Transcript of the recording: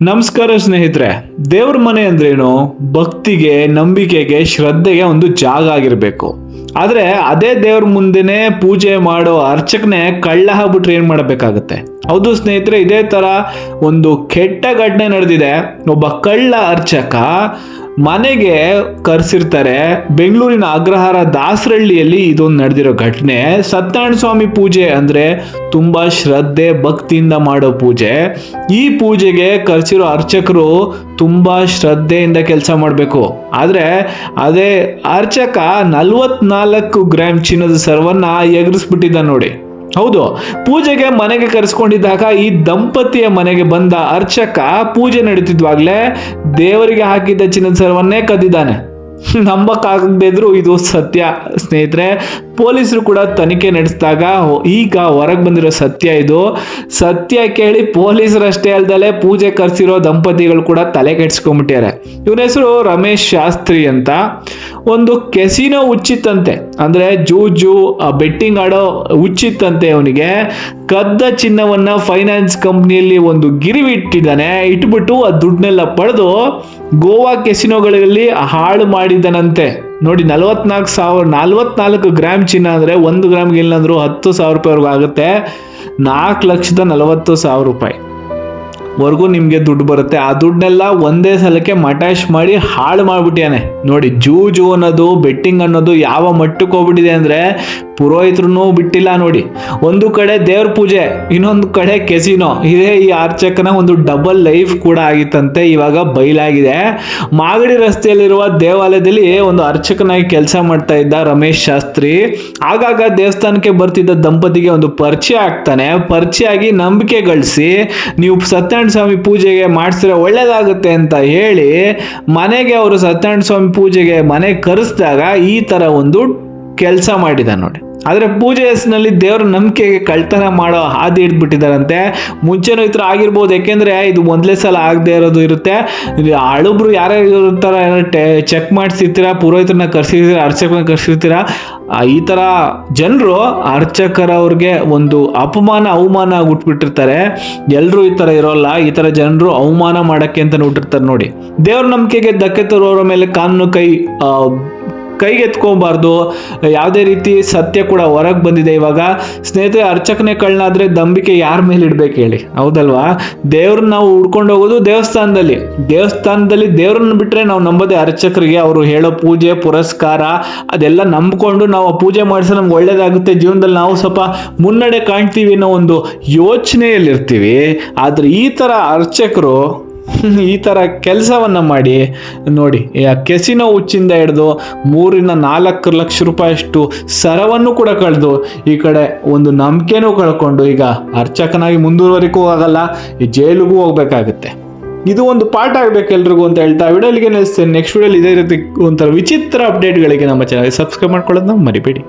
ನಮಸ್ಕಾರ ಸ್ನೇಹಿತರೆ, ದೇವ್ರ ಮನೆ ಅಂದ್ರೇನು? ಭಕ್ತಿಗೆ, ನಂಬಿಕೆಗೆ, ಶ್ರದ್ಧೆಗೆ ಒಂದು ಜಾಗ ಆಗಿರ್ಬೇಕು. ಆದರೆ ಅದೇ ದೇವ್ರ ಮುಂದೆನೆ ಪೂಜೆ ಮಾಡೋ ಅರ್ಚಕನೇ ಕಳ್ಳ ಹಾಕ್ಬಿಟ್ರೆ ಏನು ಮಾಡಬೇಕಾಗತ್ತೆ? ಹೌದು ಸ್ನೇಹಿತರೆ, ಇದೇ ತರ ಒಂದು ಕೆಟ್ಟ ಘಟನೆ ನಡೆದಿದೆ. ಒಬ್ಬ ಕಳ್ಳ ಅರ್ಚಕ ಮನೆಗೆ ಕರೆಸಿರ್ತಾರೆ. ಬೆಂಗಳೂರಿನ ಅಗ್ರಹಾರ ದಾಸರಳ್ಳಿಯಲ್ಲಿ ಇದೊಂದು ನಡೆದಿರೋ ಘಟನೆ. ಸತ್ಯನಾರಾಯಣ ಸ್ವಾಮಿ ಪೂಜೆ ಅಂದ್ರೆ ತುಂಬಾ ಶ್ರದ್ಧೆ, ಭಕ್ತಿಯಿಂದ ಮಾಡೋ ಪೂಜೆ. ಈ ಪೂಜೆಗೆ ಕರೆಸಿರೋ ಅರ್ಚಕರು ತುಂಬಾ ಶ್ರದ್ಧೆಯಿಂದ ಕೆಲಸ ಮಾಡಬೇಕು. ಆದರೆ ಅದೇ ಅರ್ಚಕ ನಲ್ವತ್ನಾಲ್ಕು ಗ್ರಾಮ್ ಚಿನ್ನದ ಸರ್ವನ್ನ ಎಗರಿಸ್ಬಿಟ್ಟಿದ್ದ ನೋಡಿ. ಹೌದು, ಪೂಜೆಗೆ ಮನೆಗೆ ಕರೆಸ್ಕೊಂಡಿದ್ದಾಗ ಈ ದಂಪತಿಯ ಮನೆಗೆ ಬಂದ ಅರ್ಚಕ ಪೂಜೆ ನಡೀತಿದ್ವಾಗ್ಲೇ ದೇವರಿಗೆ ಹಾಕಿದ್ದ ಚಿನ್ನದ ಸರವನ್ನೇ ಕದ್ದಿದ್ದಾನೆ. ನಂಬಕ್ಕಾಗದೇ ಇದ್ರು ಇದು ಸತ್ಯ ಸ್ನೇಹಿತರೆ ಪೊಲೀಸರು ಕೂಡ ತನಿಖೆ ನಡೆಸಿದಾಗ ಈಗ ಹೊರಗೆ ಬಂದಿರೋ ಸತ್ಯ ಇದು. ಸತ್ಯ ಕೇಳಿ ಪೊಲೀಸರಷ್ಟೇ ಅಲ್ದಲೆ ಪೂಜೆ ಕರೆಸಿರೋ ದಂಪತಿಗಳು ಕೂಡ ತಲೆ ಕೆಡಿಸ್ಕೊಂಡ್ಬಿಟ್ಟಿದ್ದಾರೆ ಇವನ ಹೆಸರು ರಮೇಶ್ ಶಾಸ್ತ್ರಿ ಅಂತ. ಒಂದು ಕೆಸಿನೋ ಹುಚ್ಚಿತ್ತಂತೆ ಅಂದರೆ ಜೂಜು ಬೆಟ್ಟಿಂಗ್ ಆಡೋ ಹುಚ್ಚಿತ್ತಂತೆ ಅವನಿಗೆ. ಕದ್ದ ಚಿನ್ನವನ್ನು ಫೈನಾನ್ಸ್ ಕಂಪ್ನಿಯಲ್ಲಿ ಒಂದು ಗಿರಿವಿ ಇಟ್ಟಿದ್ದಾನೆ ಇಟ್ಬಿಟ್ಟು ಆ ದುಡ್ಡನ್ನೆಲ್ಲ ಪಡೆದು ಗೋವಾ ಕೆಸಿನೋಗಳಲ್ಲಿ ಹಾಳು ಮಾಡಿದನಂತೆ ನೋಡಿ, ನಲವತ್ನಾಲ್ಕು ಸಾವಿರ, ನಲ್ವತ್ನಾಲ್ಕು ಗ್ರಾಮ್ ಚಿನ್ನ ಅಂದರೆ ಒಂದು ಗ್ರಾಮ್ಗೆ ಇಲ್ಲ ಅಂದ್ರೂ ಹತ್ತು ಸಾವಿರ ರೂಪಾಯಿವರೆಗೂ ಆಗುತ್ತೆ. ನಾಲ್ಕು ಲಕ್ಷದ ನಲವತ್ತು ಸಾವಿರ ರೂಪಾಯಿ. ವರೆಗೂ ನಿಮಗೆ ದುಡ್ಡು ಬರುತ್ತೆ. ಆ ದುಡ್ಡನ್ನೆಲ್ಲ ಒಂದೇ ಸಲಕ್ಕೆ ಮಟಾಶ್ ಮಾಡಿ ಹಾಳು ಮಾಡಿಬಿಟ್ಟಿಯಾನೆ. ನೋಡಿ, ಜೂಜು ಅನ್ನೋದು, ಬೆಟ್ಟಿಂಗ್ ಅನ್ನೋದು ಯಾವ ಮಟ್ಟಕ್ಕೆ ಹೋಗ್ಬಿಟ್ಟಿದೆ ಅಂದರೆ ಪುರೋಹಿತರು ಬಿಟ್ಟಿಲ್ಲ ನೋಡಿ. ಒಂದು ಕಡೆ ದೇವ್ರ ಪೂಜೆ, ಇನ್ನೊಂದು ಕಡೆ ಕೆಸಿನೋ ಇದೇ ಈ ಅರ್ಚಕನ ಒಂದು ಡಬಲ್ ಲೈಫ್ ಕೂಡ ಆಗಿತ್ತಂತೆ, ಇವಾಗ ಬಯಲಾಗಿದೆ ಮಾಗಡಿ ರಸ್ತೆಯಲ್ಲಿರುವ ದೇವಾಲಯದಲ್ಲಿ ಒಂದು ಅರ್ಚಕನಾಗಿ ಕೆಲಸ ಮಾಡ್ತಾ ಇದ್ದ ರಮೇಶ್ ಶಾಸ್ತ್ರಿ. ಆಗಾಗ ದೇವಸ್ಥಾನಕ್ಕೆ ಬರ್ತಿದ್ದ ದಂಪತಿಗೆ ಒಂದು ಪರಿಚಯ ಆಗ್ತಾನೆ. ಪರಿಚಯ ಆಗಿ ನಂಬಿಕೆ ಗಳಿಸಿ, ನೀವು ಸತ್ಯನಾರಾಯಣ ಸ್ವಾಮಿ ಪೂಜೆಗೆ ಮಾಡಿಸಿದ್ರೆ ಒಳ್ಳೇದಾಗುತ್ತೆ ಅಂತ ಹೇಳಿ, ಮನೆಗೆ ಅವರು ಸತ್ಯನಾರಾಯಣ ಸ್ವಾಮಿ ಪೂಜೆಗೆ ಮನೆ ಕರೆಸಿದಾಗ ಈ ತರ ಒಂದು ಕೆಲಸ ಮಾಡಿದ ನೋಡಿ. ಆದರೆ ಪೂಜೆ ಹೆಸರಿನಲ್ಲಿ ದೇವರ ನಂಬಿಕೆಗೆ ಕಳ್ತನ ಮಾಡೋ ಹಾದಿ ಹಿಡ್ಬಿಟ್ಟಿದ್ದಾರಂತೆ ಮುಂಚೆನೂ ಈ ಥರ ಆಗಿರ್ಬೋದು. ಯಾಕೆಂದರೆ ಇದು ಮೊದಲೇ ಸಲ ಆಗದೆ ಇರೋದು ಇರುತ್ತೆ. ಹಳುಬ್ರು ಯಾರ್ಯಾರು ಇರ್ತಾರ ಚೆಕ್ ಮಾಡಿಸಿರ್ತೀರ, ಪುರೋಹಿತರನ್ನ ಕರ್ಸಿರ್ತೀರ ಅರ್ಚಕನ ಕರ್ಸಿರ್ತೀರ? ಈ ಥರ ಜನರು ಅರ್ಚಕರವ್ರಿಗೆ ಒಂದು ಅಪಮಾನ, ಅವಮಾನ ಆಗ್ಬಿಟ್ಬಿಟ್ಟಿರ್ತಾರೆ. ಎಲ್ಲರೂ ಈ ಥರ ಇರೋಲ್ಲ. ಈ ಥರ ಜನರು ಅವಮಾನ ಮಾಡೋಕ್ಕೆ ಅಂತ ಹುಟ್ಟಿರ್ತಾರೆ ನೋಡಿ. ದೇವ್ರ ನಂಬಿಕೆಗೆ ಧಕ್ಕೆ ತರೋರ ಮೇಲೆ ಕಾನೂನು ಕೈ ಕೈಗೆತ್ಕೋಬಾರ್ದು. ಯಾವುದೇ ರೀತಿ ಸತ್ಯ ಕೂಡ ಹೊರಗೆ ಬಂದಿದೆ ಇವಾಗ. ಸ್ನೇಹಿತರೆ, ಅರ್ಚಕನೇ ಕಳ್ಳನಾದ್ರೆ ನಂಬಿಕೆ ಯಾರ ಮೇಲೆ ಇಡ್ಬೇಕು ಹೇಳಿ? ಹೌದಲ್ವಾ? ದೇವ್ರನ್ನ ನಾವು ಹುಡ್ಕೊಂಡು ಹೋಗೋದು ದೇವಸ್ಥಾನದಲ್ಲಿ. ದೇವಸ್ಥಾನದಲ್ಲಿ ದೇವ್ರನ್ನ ಬಿಟ್ಟರೆ ನಾವು ನಂಬೋದೇ ಅರ್ಚಕರಿಗೆ ಅವರು ಹೇಳೋ ಪೂಜೆ, ಪುರಸ್ಕಾರ, ಅದೆಲ್ಲ ನಂಬಿಕೊಂಡು ನಾವು ಪೂಜೆ ಮಾಡಿದ್ರೆ ನಮ್ಗೆ ಒಳ್ಳೇದಾಗುತ್ತೆ. ಜೀವನದಲ್ಲಿ ನಾವು ಸ್ವಲ್ಪ ಮುನ್ನಡೆ ಕಾಣ್ತೀವಿ ಅನ್ನೋ ಒಂದು ಯೋಚನೆಯಲ್ಲಿರ್ತೀವಿ. ಆದರೆ ಈ ಥರ ಅರ್ಚಕರು ಈ ಥರ ಕೆಲಸವನ್ನು ಮಾಡಿ, ನೋಡಿ ಕೆಸಿನೋ ಹುಚ್ಚಿಂದ ಹಿಡಿದು ಮೂರಿಂದ ನಾಲ್ಕು ಲಕ್ಷ ರೂಪಾಯಿಯಷ್ಟು ಸರವನ್ನು ಕೂಡ ಕಳೆದು ಈ ಕಡೆ ಒಂದು ನಂಬಿಕೆನೂ ಕಳ್ಕೊಂಡು ಈಗ ಅರ್ಚಕನಾಗಿ ಮುಂದುವರಿಕೂ ಆಗಲ್ಲ, ಈ ಜೈಲಿಗೂ ಹೋಗಬೇಕಾಗುತ್ತೆ. ಇದು ಒಂದು ಪಾಠ ಆಗ್ಬೇಕು ಎಲ್ರಿಗೂ ಅಂತ ಹೇಳ್ತಾ ವಿಡಿಯೋಲಿಗೆ ನಿಲ್ಲಿಸ್ತೇನೆ ನೆಕ್ಸ್ಟ್ ವಿಡಿಯೋಲಿ ಇದೇ ರೀತಿ ಒಂಥರ ವಿಚಿತ್ರ ಅಪ್ಡೇಟ್ಗಳಿಗೆ ನಮ್ಮ ಚಾನಲ್ ಸಬ್ಸ್ಕ್ರೈಬ್ ಮಾಡ್ಕೊಳ್ಳೋದನ್ನ ಮರಿಬೇಡಿ.